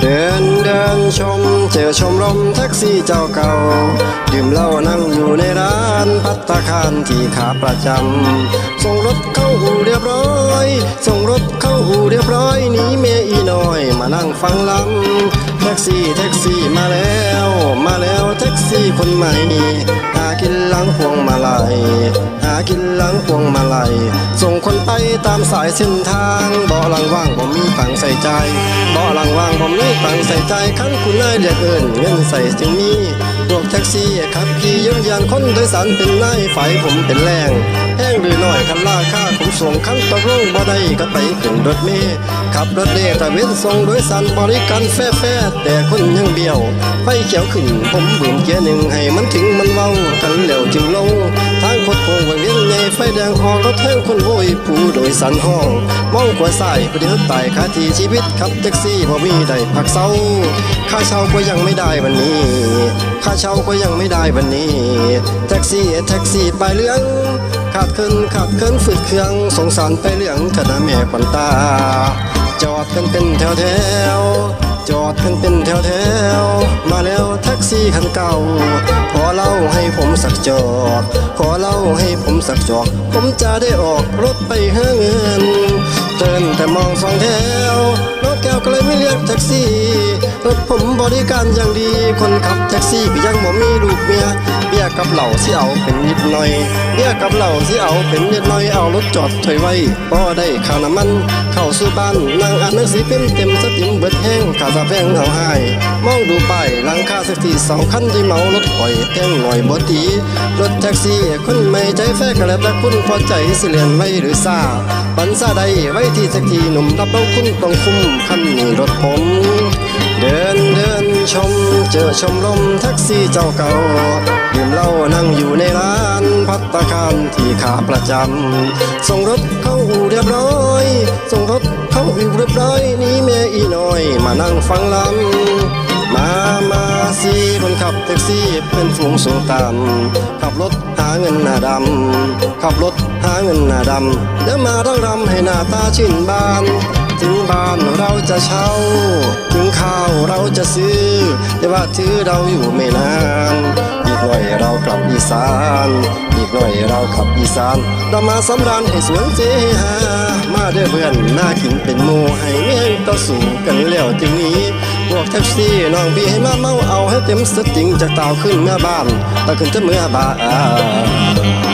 เดินเดินชม เจอชมรมแท็กซี่เจ้าเก่า ดื่มเหล้านั่งอยู่ในร้านพัตคารที่ขาประจำ ส่งรถเข้าหูเรียบร้อย ส่งรถเข้าหูเรียบร้อยหนีเมียอีน้อยมานั่งฟังลำแท็กซี่แท็กซี่มาแล้วมาแล้ว แท็กซี่คนใหม่ หากินหลังพวงมาลัยหากินหลังพวงมาลัยส่งคนไปตามสายเส้นทางเบาหลังว่างผมมีฝังใส่ใจเบาหลังว่างผมมีฝังใส่ใจคันคุณนายเรียกเอิญเงินใส่จึงมีพวกแท็กซี่ขับขี่ยืนยันคนโดยสารเป็นนายฝ่ายผมเป็นแรงแห้งหรือน้อยคันล่าค่าผมส่งคันตกลงบ่ได้ก็ไปขึ้นรถเมล์ขับรถเล่ตะเวนส่งโดยสารบริการแฟ่แฟ่แต่คนยังเบี้ยวไฟเขียวขึ้นผมเบืมเกียหนึ่งให้มันถึงมันเว้ากันแล้วจึงลง ทางคดโค้งวงเวียนใหญ่ไฟแดงออกรถแท่งคนโวยผู้โดยสารห้องมองขวาซ้ายประเดี๋ยวตายคาทีชีวิตขับแท็กซี่บ่มีได้พักเศร้าค่าเช่าก็ยังไม่ได้วันนี้ ค่าเช่าก็ยังไม่ได้วันนี้ แท็กซี่แท็กซี่ไปเหลืองขาดเคินขาดเคินฝืดเครื่องสงสารไปเหลืองธนาแม่ขวัญตา จอดกันเป็นแถวแถวจอดกันเป็นแถวแถวมาแล้ว ซี่คันเก่า ขอเล่าให้ผมสักจอดขอเล่าให้ผมสักจอดผมจะได้ออกรถไปหาเงินเดินแต่มองสองแถวรถแก้วก็เลยไม่เรียกแท็กซี่รถผมบริการอย่างดี คนขับแท็กซี่ก็ยังบ่มีลูกเมียเบียกับเหล่าสิเอาเป็นนิดหน่อยเบียกับเหล่าสิเอาเป็นนิดหน่อยเอารถจอดถอยไว้พอได้ค่าวน้ำมัน เข้าสู่บ้านนั่งอ่านหนังสือพิมพ์เต็มสติมเบิดแห้งขาสะแพงเอาหายม ข้ายหลังคาสักทีสองคันที่เมารถข่อยแกล้งหน่อยบ่ตีรถแท็กซี่คนไม่ใจแฟกแล้วแต่คุณพอใจสิเลียนไว้หรือซาปันซาใดไว้ที่สักทีหนุ่มรับต้องคุณต้องคุ้มคันนี้รถผม เดินเดินชม เจอชมรมแท็กซี่เจ้าเก่าดื่มเหล้านั่งอยู่ในร้านพัตตาคารที่ขาประจำส่งรถเข้าอู่เรียบร้อยส่งรถเข้าอู่เรียบร้อยนี่แม่อีน้อย มานั่งฟังลำมามา สิคนขับแท็กซี่เป็นฝูงสูงตามขับรถหาเงินหน้าดำขับรถหาเงินหน้าดำเดี๋ยวมาต้องรำให้หน้าตาชื่นบาน ถึงบ้านเราจะเช่า ถึงข้าวเราจะซื้อแต่ว่าถือเราอยู่ไม่นานอีกหน่อยเรากลับอีสาน อีกหน่อยเรากลับอีสานเรามาสำราญให้สวนเจหามาเด้อเพื่อนน่ากินเป็นหมูให้เมี่ยงต่อสู่กันแล้วจึงนี้ พวกแท็กซี่น้องพี่ให้มาเมาเอาให้เต็มสติงจากเตาขึ้นเมื่อบ้านตาขึ้นจะเมื่อบ้าน